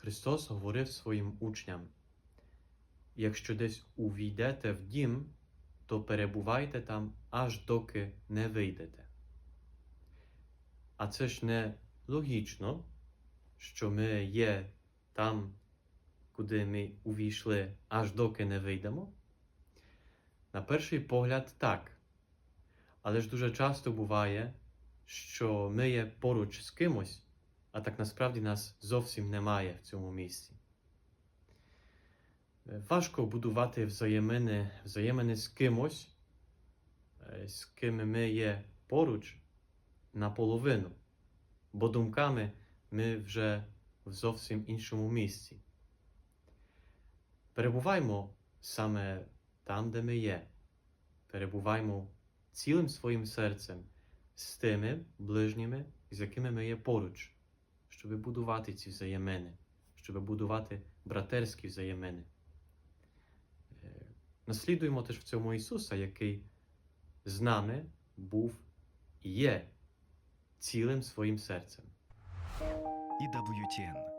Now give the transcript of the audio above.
Христос говорив своїм учням: якщо десь увійдете в дім, то перебувайте там, аж доки не вийдете. А це ж не логічно, що ми є там, куди ми увійшли, аж доки не вийдемо? На перший погляд, так. Але ж дуже часто буває, що ми є поруч з кимось, а так насправді нас зовсім немає в цьому місці. Е, Важко будувати взаємини, взаємини з кимось, е, з ким ми є поруч наполовину, бо думками ми вже в зовсім іншому місці. Перебуваймо саме там, де ми є. Перебуваймо цілим своїм серцем з тими ближніми, з якими ми є поруч, щоб будувати ці взаємини, щоб будувати братерські взаємини. Е, Наслідуємо теж в цьому Ісуса, який з нами був і є цілим своїм серцем. EWTN